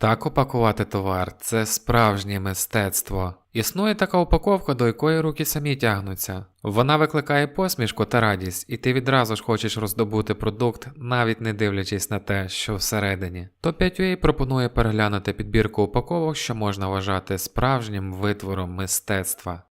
Так упакувати товар це справжнє мистецтво. Існує така упаковка, до якої руки самі тягнуться. Вона викликає посмішку та радість, і ти відразу ж хочеш роздобути продукт, навіть не дивлячись на те, що всередині. То 5UA пропонує переглянути підбірку упаковок, що можна вважати справжнім витвором мистецтва.